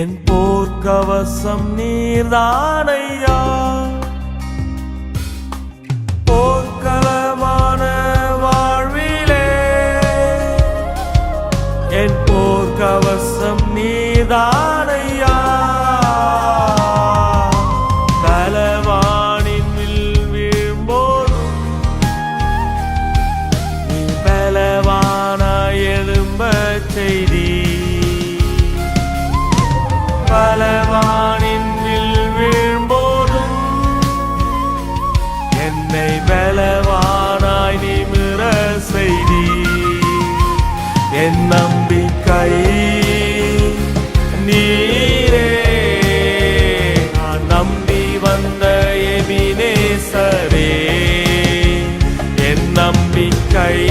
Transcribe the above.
என் போர்க்கவசம் நீர்தானையா? போர்க்களமான வாழ்விலே. என் போர்க்கவசம் நீர்தானையா? பலவானின் வில் வீழ்ம்போதும் நீ பலவான எழும்ப செய்தி என் நம்பிக்கை. நீரே நான் நம்பி வந்த எபினேசரே. என் நம்பிக்கை.